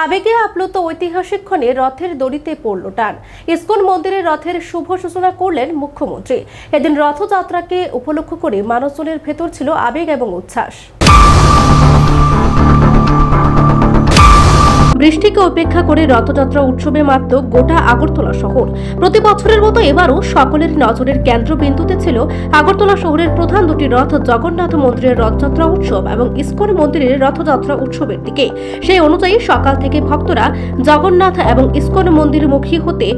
আবেগে আপ্লুত ঐতিহাসিক ক্ষণে রথের দড়িতে পড়ল টান। ইস্কন মন্দিরে রথের শুভ সূচনা করলেন মুখ্যমন্ত্রী। এদিন রথযাত্রাকে উপলক্ষ করে মানুষজনের ভেতর ছিল আবেগ এবং উচ্ছ্বাস। বৃষ্টিকে উপেক্ষা করে রথযাত্রা উৎসবে মাত্র গোটা আগরতলা শহর। প্রতি বছরের মতো এবারও সকলের নজরের কেন্দ্রবিন্দুতে ছিল আগরতলা শহরের প্রধান দুটি রথ, জগন্নাথ মন্দিরের রথযাত্রা উৎসব এবং ইস্কন মন্দিরের রথযাত্রা উৎসবের দিকে। সেই অনুযায়ী সকাল থেকে ভক্তরা জগন্নাথ এবং ইস্কন মন্দিরমুখী হতে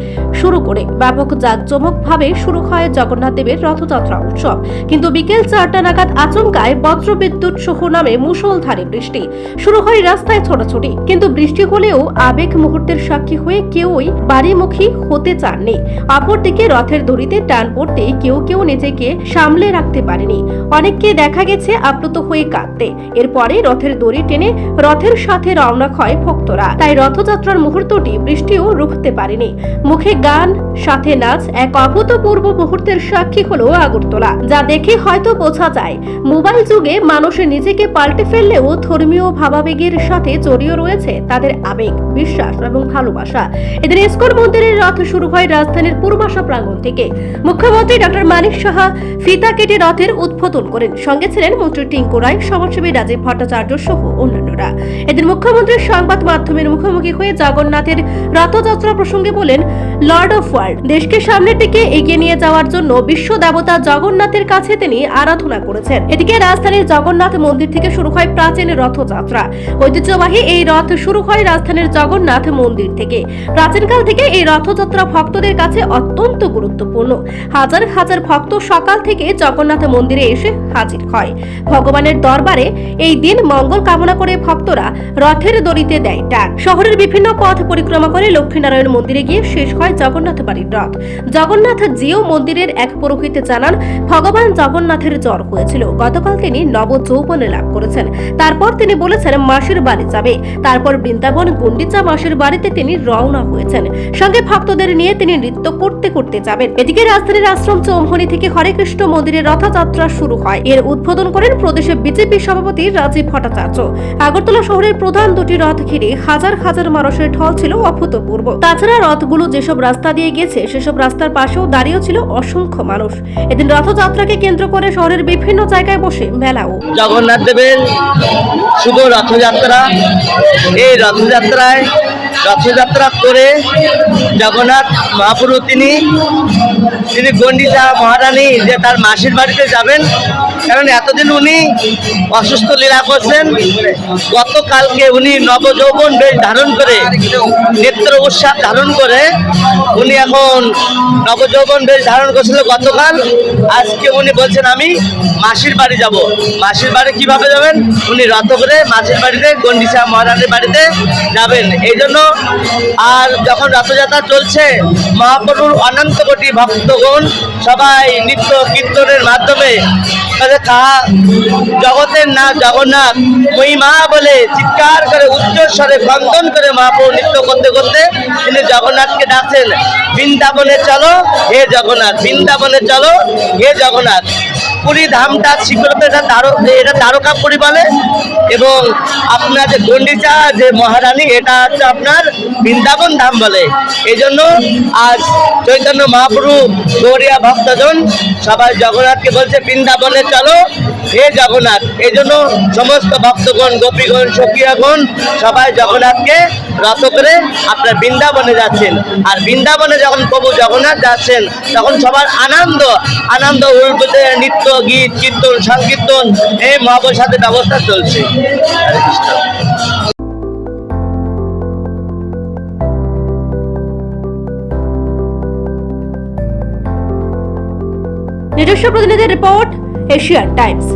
শুরু করে ব্যাপক জাঁকজমকভাবে শুরু হয় জগন্নাথ দেবের রথযাত্রা উৎসব। কিন্তু বিকেল চারটা নাগাদ আচমকায় বজ্রবিদ্যুৎ সহ নামে মুষলধারে বৃষ্টি। শুরু হয় রাস্তায় ছোটাছুটি, কিন্তু বৃষ্টি হলেও আবেগ মুহূর্তের সাক্ষী হয়ে কেউই বাড়িমুখী হতে চাননি। অপরদিকে রথের দড়িতে টান পড়তে কেউ কেউ নিজেকে সামলে রাখতে পারেনি। অনেককে দেখা গেছে আপ্লুত হয়ে কাঁদতে। এরপরে রথের দড়ি টেনে রথের সাথে রওনা হয় ভক্তরা। তাই রথযাত্রার মুহূর্তটি বৃষ্টিও রুখতে পারেনি। মুখে গান, সাথে নাচ এক অভূতপূর্ব মুহূর্তের সাক্ষী হলো আগরতলা। যা দেখে হয়তো বোঝা যায়, মোবাইল যুগে মানুষ নিজেকে পাল্টে ফেললেও ধর্মীয় ভাবাবেগের সাথে জড়িয়ে রয়েছে তাদের আবেগ, বিশ্বাস এবং ভালোবাসা। এদের ইস্কন মন্দিরের রথ শুরু হয় রাজধানীর পূর্বাশা প্রাঙ্গণ থেকে। মুখ্যমন্ত্রী ডক্টর মানিক সাহা ফিতা কেটে রথের উদ্বোধন করেন। সঙ্গে ছিলেন মন্ত্রী টিঙ্কু রায়, সমাজসেবী রাজীব ভট্টাচার্য সহ অন্যান্যরা। এদের মুখ্যমন্ত্রীর সংবাদ মাধ্যমের মুখোমুখি হয়ে জগন্নাথের রথযাত্রা প্রসঙ্গে বলেন লর্ড অফ ওয়ার্ল্ড দেশকে সামনের দিকে এগিয়ে নিয়ে যাওয়ার জন্য বিশ্ব দেবতা জগন্নাথের কাছে তিনি আরাধনা করেছেন। এদিকে রাজধানীর জগন্নাথ মন্দির থেকে শুরু হয় প্রাচীন রথযাত্রা। ঐতিহ্যবাহী এই রথ শুরু হয় রাজধানীর জগন্নাথ মন্দির থেকে। প্রাচীনকাল থেকে এই রথযাত্রা ভক্তদের কাছে অত্যন্ত গুরুত্বপূর্ণ। হাজার হাজার ভক্ত সকাল থেকে জগন্নাথ মন্দিরে এসে হাজির হয়। ভগবানের দরবারে এই দিন মঙ্গল কামনা করে ভক্তরা রথের দড়িতে দেয় টান শহরের বিভিন্ন পথ পরিক্রমা করে লক্ষ্মীনারায়ণ মন্দিরে গিয়ে শেষ হয় জগন্নাথ বাড়ির রথ জগন্নাথ জিও মন্দিরের এক পুরোহিত জানান, ভগবান জগন্নাথের জ্বর হয়েছিল। গতকাল তিনি নব যৌবনে লাভ করেছেন। তারপর তিনি বলেছেন, মাসির বাড়ি যাবে। তারপর বৃন্দাবন গুন্ডিচা মাসির বাড়িতে তিনি রওনা হয়েছেন। সঙ্গে ভক্তদের নিয়ে তিনি নৃত্য করতে করতে যাবেন। এদিকে রাজধানীর আশ্রম চৌমহনি থেকে হরে কৃষ্ণ মন্দিরের রথযাত্রা শুরু হয়। এর উদ্বোধন করেন প্রদেশের বিজেপি সভাপতি রাজীব ভট্টাচার্য। আগরতলা শহরের প্রধান দুটি রথ ঘিরে হাজার হাজার মানুষের ঢল ছিল অভূতপূর্ব। তাছাড়া রথগুলো যেসব রাস্তা দিয়ে গেছে, সেসব রাস্তার পাশেও দাঁড়িয়েও ছিল অসংখ্য মানুষ। এদিন রথযাত্রাকে কেন্দ্র করে শহরের বিভিন্ন জায়গায় বসে মেলাও। জগন্নাথ দেবের শুভ রথযাত্রা। এই রথযাত্রায় রথযাত্রা করে জগন্নাথ মহাপুরু তিনি তিনি গন্ডিতা মহারানী যে তার মাসির বাড়িতে যাবেন, কারণ এতদিন উনি অসুস্থ লীলা করছেন। গতকালকে উনি নবযৌবন বেশ ধারণ করে, নেত্র উৎসাহ ধারণ করে উনি এখন নবযৌবন বেশ ধারণ করছিল গতকাল। আজকে উনি বলছেন, আমি মাসির বাড়ি যাব। মাসির বাড়ি কীভাবে যাবেন? উনি রথ করে মাসির বাড়িতে গন্ডিসা মহারানীর বাড়িতে যাবেন। এই জন্য আর যখন রথযাত্রা চলছে, মহাপ্রভুর অনন্ত কোটি ভক্তগণ সবাই নৃত্য কীর্তনের মাধ্যমে তাদের কাহা জগতের না জগন্নাথ। মহিমা বলে চিৎকার করে উচ্চস্বরে বন্ধন করে মহাপ্রভু নৃত্য করতে করতে তিনি জগন্নাথকে ডাকছেন, বৃন্দাবনে চলো, হে জগন্নাথ, বৃন্দাবনে চলো, হে জগন্নাথ। পুরী ধামটা শিকড়তে এটা তার এটা তারকা পরিবারে এবং আপনার যে গন্ডিচা যে মহারানী, এটা হচ্ছে আপনার বৃন্দাবন ধাম বলে। এই জন্য আজ চৈতন্য মহাপুরু গৌরিয়া ভক্তজন সবাই জগন্নাথকে বলছে, বৃন্দাবনে চলো। হে জগন্নাথ। এই জন্য সমস্ত ভক্তগণ, গোপীগণ সখীয়াগণ সবাই জগন্নাথকে রথ করে আপনার বৃন্দাবনে যাচ্ছেন। আর বৃন্দাবনে যখন প্রভু জগন্নাথ যাচ্ছেন, তখন সবার আনন্দ আনন্দ, উল্টোতে নৃত্য, গীত, কীর্তন, সংকীর্তন, এই মহাপ্রসাদের ব্যবস্থা চলছে। নিজস্ব প্রতিনিধি রিপোর্ট, এশিয়ান টাইমস।